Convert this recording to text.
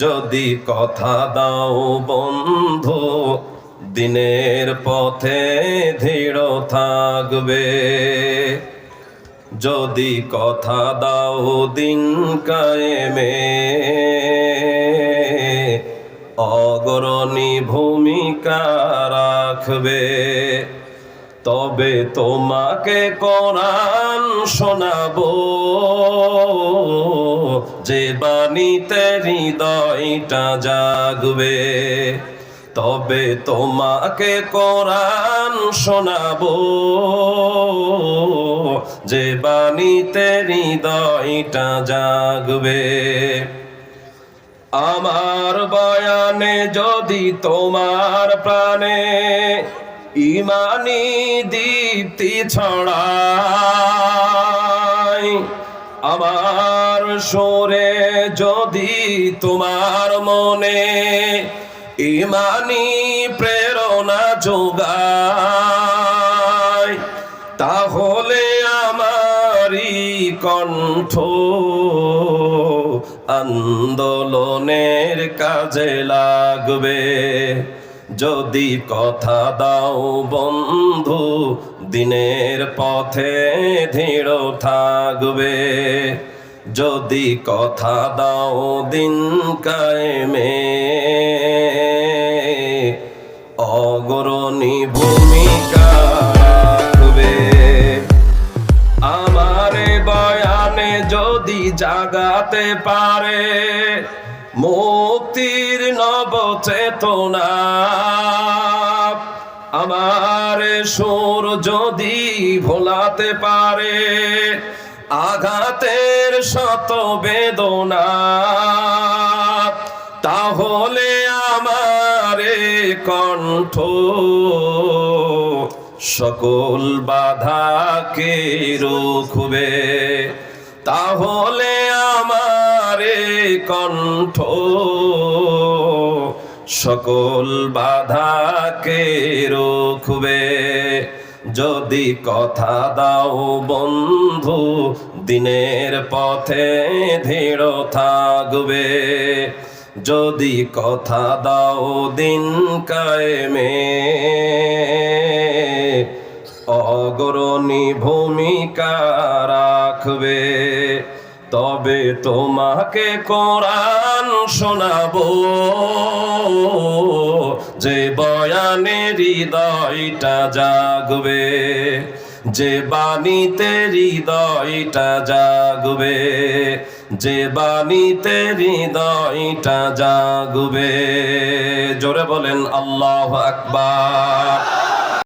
যদি কথা দাও বন্ধু, দিনের পথে দৃঢ় থাকবে। যদি কথা দাও দিন কায়েমে, অগ্রণী ভূমিকা রাখবে। তবে তোমাকে কোরআন শোনাবো। যে বাণীতে হৃদয়টা জাগবে, তবে তোমাকে কোরআন শোনাবো। যে বাণীতে হৃদয়টা জাগবে, আমার বয়ানে যদি তোমার প্রাণে ইমানি দীপ্তি ছড়ায় আমার সুরে যদি তোমার মনে ইমানি প্রেরণা যোগায় তাহলে আমারই কণ্ঠ আন্দোলনের কাজে লাগবে। যদি কথা দাও বন্ধু, দিনের পথে দৃঢ় থাকবে। যদি কথা দাও দিন কায়েমে, অগ্রণী ভূমিকা রাখবে। আমারে বয়ানে যদি জাগাতে পারে মুক্তির নব চেতনা। আমার সুর যদি ভোলাতে পারে, আঘাতের শত বেদনা, তাহলে আমারে কণ্ঠ সকল বাধাকে রুখবে। তাহলে আমারে কণ্ঠ সকল বাধাকে রুখবে। যদি কথা দাও বন্ধু, দিনের পথে দৃঢ় থাকবে। যদি কথা দাও দিন কায়েমে, অগ্রণী ভূমিকা রাখবে। তবে তোমাকে কোরআন শোনাবো। যে বয়ানে হৃদয়টা জাগবে, যে বাণীতে হৃদয়টা জাগবে, যে বাণীতে হৃদয়টা জাগবে। জোরে বলেন, আল্লাহ আকবার।